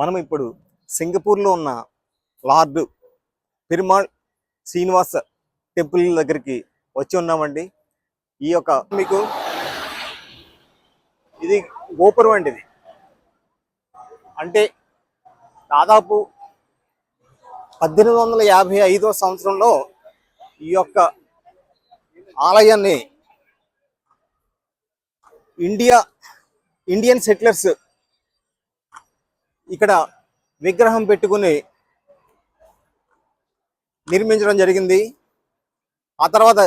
మనం ఇప్పుడు సింగపూర్లో ఉన్న లార్డ్ పెరుమాళ్ శ్రీనివాస టెంపుల్ దగ్గరికి వచ్చి ఉన్నామండి. ఈ యొక్క మీకు ఇది గోపురం అండి ఇది. అంటే దాదాపు పద్దెనిమిది వందల యాభై ఐదో సంవత్సరంలో ఈ యొక్క ఆలయాన్ని ఇండియా ఇండియన్ సెటిలర్స్ ఇక్కడ విగ్రహం పెట్టుకుని నిర్మించడం జరిగింది. ఆ తర్వాత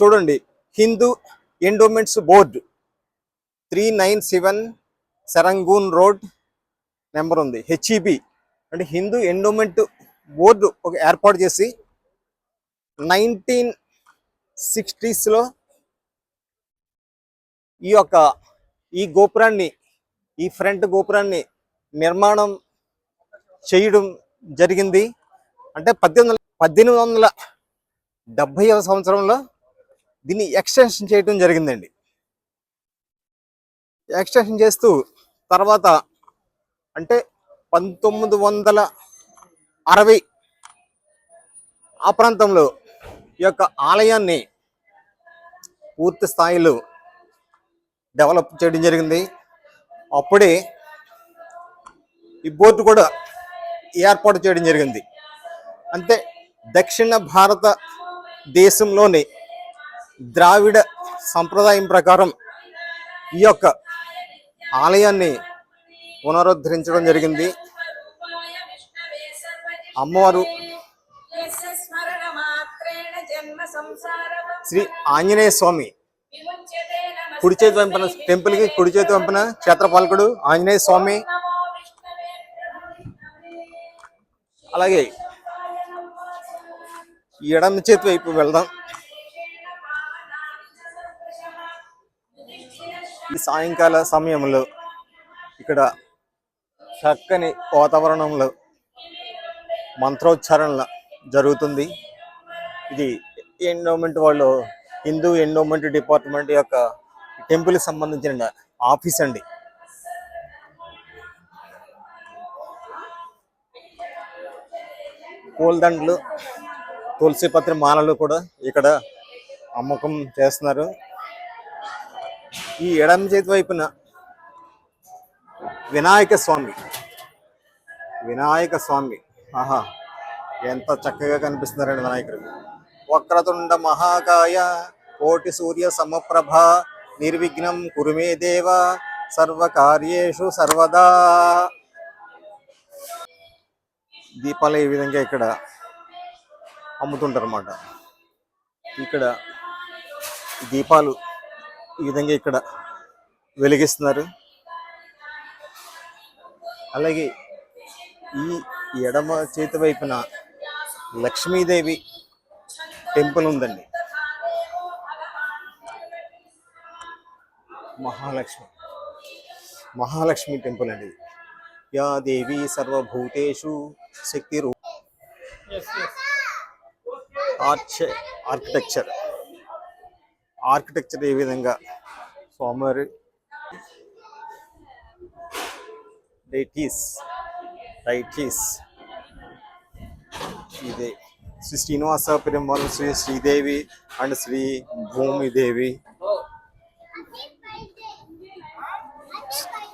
చూడండి. Hindu endowments board three nine seven Serangoon road number ఉంది. హెచ్ఈబి అంటే హిందూ ఎండోమెంట్ బోర్డు ఒక ఏర్పాటు చేసి నైన్టీన్ సిక్స్టీస్లో ఈ యొక్క ఈ గోపురాన్ని ఈ ఫ్రంట్ గోపురాన్ని నిర్మాణం చేయడం జరిగింది. అంటే పద్దెనిమిది వందల పద్దెనిమిది వందల డెబ్భైవ సంవత్సరంలో దీన్ని ఎక్స్టెన్షన్ చేయడం జరిగిందండి. ఎక్స్టెన్షన్ చేస్తూ తర్వాత అంటే పంతొమ్మిది వందల అరవై ఆ ప్రాంతంలో ఈ యొక్క ఆలయాన్ని పూర్తి స్థాయిలో డెవలప్ చేయడం జరిగింది. అప్పుడే ఈ బోర్డు కూడా ఏర్పాటు చేయడం జరిగింది. అంటే దక్షిణ భారత దేశంలోని ద్రావిడ సంప్రదాయం ప్రకారం ఈ యొక్క ఆలయాన్ని పునరుద్ధరించడం జరిగింది. అమ్మవారు శ్రీ ఆంజనేయ స్వామి కుడి చేతి వంపన టెంపుల్కి కుడి చేతి వంపిన క్షేత్రపాలకుడు ఆంజనేయ స్వామి అలాగే ఎడమ చేతి వైపు వెళ్దాం. ఈ సాయంకాల సమయంలో ఇక్కడ చక్కని వాతావరణంలో మంత్రోచ్చారణ జరుగుతుంది. ఇది ఎండోమెంట్ వాళ్ళు హిందూ ఎండోమెంట్ డిపార్ట్మెంట్ యొక్క టెంపుల్కి సంబంధించిన ఆఫీస్ అండి. పూలదండలు తులసి పత్రి మాలలు కూడా ఇక్కడ అమ్మకం చేస్తున్నారు. ఈ ఎడమ చేతి వైపున వినాయక స్వామి. వినాయక స్వామి. ఆహా ఎంత చక్కగా కనిపిస్తున్నారండి వినాయకుడు. వక్రతుండ మహాకాయ కోటి సూర్య సమప్రభ నిర్విఘ్నం కురుమే దేవ సర్వకార్యేషు సర్వదా. దీపాలు ఈ విధంగా ఇక్కడ అమ్ముతుంటారు అన్నమాట ఇక్కడ దీపాలు ఈ విధంగా ఇక్కడ వెలిగిస్తున్నారు. అలాగే ఈ ఎడమ చేతి వైపున లక్ష్మీదేవి టెంపుల్ ఉందండి. మహాలక్ష్మి. మహాలక్ష్మి టెంపుల్ అండి ఇది. యా దేవి సర్వభూతేషు శక్తి రూ ఆర్చ్ ఆర్కిటెక్చర్. ఆర్కిటెక్చర్ ఏ విధంగా స్వామివారి డైటీస్ డైటీస్. ఇదే శ్రీ శ్రీనివాస పెరుమాళ్ శ్రీ శ్రీదేవి అండ్ శ్రీ భూమిదేవి.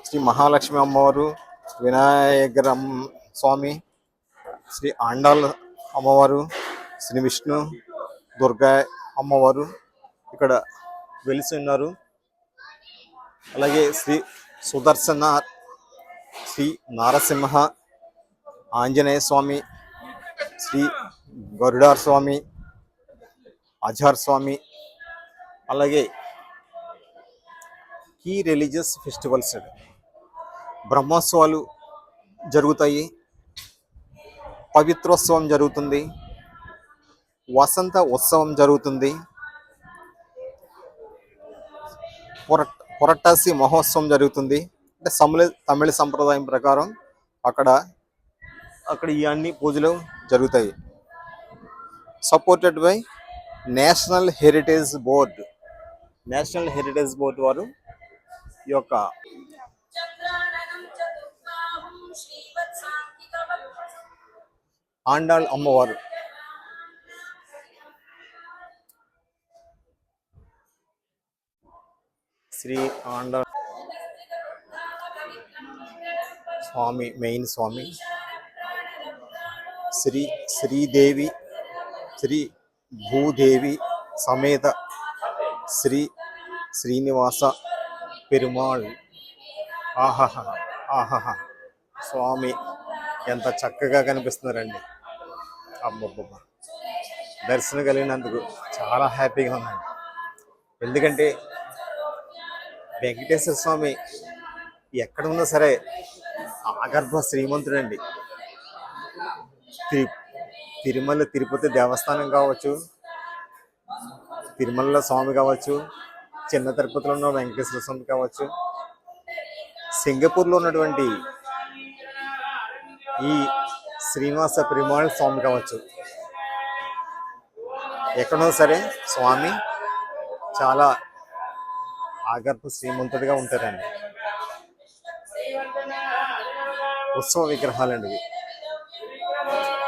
శ్రీ మహాలక్ష్మి అమ్మవారు వినాయకరం స్వామి శ్రీ ఆండాల్ అమ్మవారు శ్రీ విష్ణు దుర్గా అమ్మవారు ఇక్కడ వెలిసి ఉన్నారు. అలాగే శ్రీ సుదర్శన శ్రీ నారసింహ ఆంజనేయ స్వామి శ్రీ గరుడార్ స్వామి అజార్ స్వామి అలాగే కీ రిలీజియస్ ఫెస్టివల్స్. బ్రహ్మోత్సవాలు జరుగుతాయి. పవిత్రోత్సవం జరుగుతుంది. వసంత ఉత్సవం జరుగుతుంది. పొర పొరటాసి మహోత్సవం జరుగుతుంది. అంటే తమిళ తమిళ సంప్రదాయం ప్రకారం అక్కడ అక్కడ ఈ అన్ని పూజలు జరుగుతాయి. Supported by national heritage board. National heritage board వారు ఈ యొక్క ఆండాళ్ అమ్మవారు. శ్రీ ఆండాళ్ స్వామి మెయిన్ స్వామి. శ్రీ శ్రీదేవి శ్రీ భూదేవి సమేత శ్రీ శ్రీనివాస పెరుమాళ్. ఆహహ ఆహహ. స్వామి ఎంత చక్కగా కనిపిస్తున్నారండి. అబ్బబ్బబ్బ. దర్శనం కలిగినందుకు చాలా హ్యాపీగా ఉన్నాను. ఎందుకంటే వెంకటేశ్వర స్వామి ఎక్కడ ఉన్నా సరే ఆగర్భ శ్రీమంతుడండి. తిరు తిరుమల తిరుపతి దేవస్థానం కావచ్చు తిరుమలలో స్వామి కావచ్చు చిన్న తిరుపతిలో ఉన్న వెంకటేశ్వర స్వామి కావచ్చు సింగపూర్లో ఉన్నటువంటి ఈ శ్రీనివాస పెరుమాళ్ స్వామి కావచ్చు. ఎక్కడో సరే స్వామి చాలా ఆగర్భ శ్రీమంతుడిగా ఉంటారండి. ఉత్సవ విగ్రహాలండి ఇవి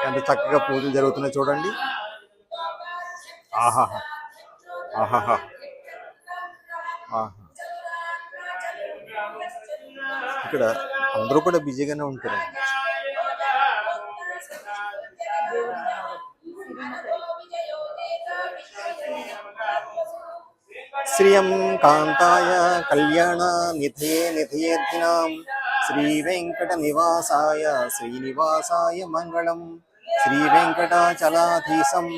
ఎంత చక్కగా పూజలు జరుగుతున్నాయి చూడండి. ఆహాహా. ఆహాహా. ఆహా. ఇక్కడ అందరూ కూడా బిజీగానే ఉంటారండి. శ్రియం కాంతాయ కళ్యాణ నిధయే నిధయేర్ధినాం శ్రీ వెంకట నివాసాయ శ్రీనివాసాయ మంగళం శ్రీ వెంకటాచలాధీశం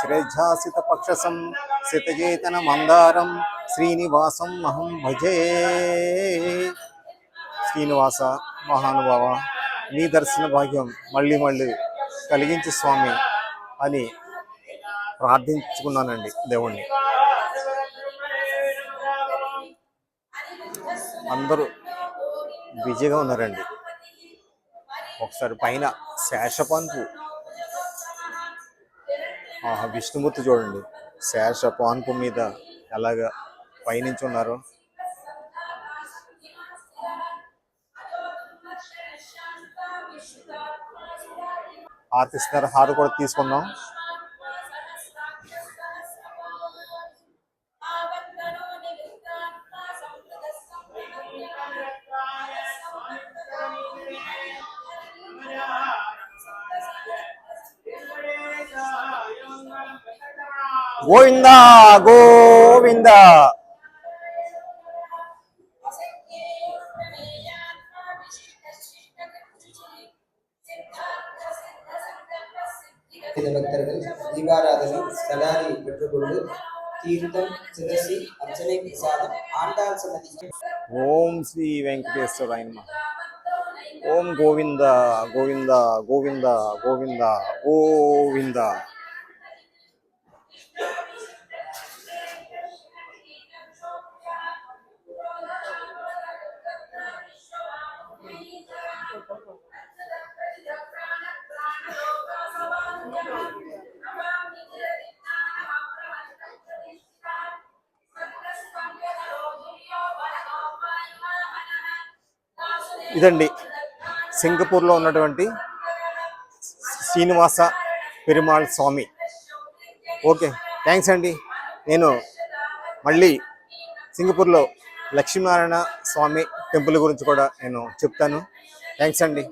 శ్రద్ధాసిత పక్షసం సితచేతన మందారం శ్రీనివాసం అహం భజే శ్రీనివాస మహానుభావ నీ దర్శన భాగ్యం మళ్ళీ మళ్ళీ కలిగించు స్వామి అని ప్రార్థించుకున్నానండి దేవుణ్ణి. అందరూ బిజీగా ఉన్నారండి. ఒకసారి పైన శేషపాన్పు. ఆహా విష్ణుమూర్తి చూడండి. శేషపాన్పు మీద ఎలాగా పైనుంచి ఉన్నారు. ఆర్తిస్తున్నారు. హారు కూడా తీసుకున్నాం கோவிந்தா கோவிந்தா. பக்தர்கள் தீபாராதனை ஸ்தலாரி பெற்றுக்கொண்டு தீர்த்தம் துளசி அர்ச்சனை பிரசாதம் ஆண்டாள் சன்னதி. ஓம் ஸ்ரீ வெங்கடேஸ்வராயன்மா ஓம் கோவிந்தா கோவிந்தா கோவிந்தா கோவிந்தா கோவிந்தா. ఇదండి. సింగపూర్లో ఉన్నటువంటి శ్రీనివాస పెరుమాళ్ స్వామి. ఓకే థ్యాంక్స్ అండి. నేను మళ్ళీ సింగపూర్లో లక్ష్మీనారాయణ స్వామి టెంపుల్ గురించి కూడా నేను చెప్తాను. థ్యాంక్స్ అండి.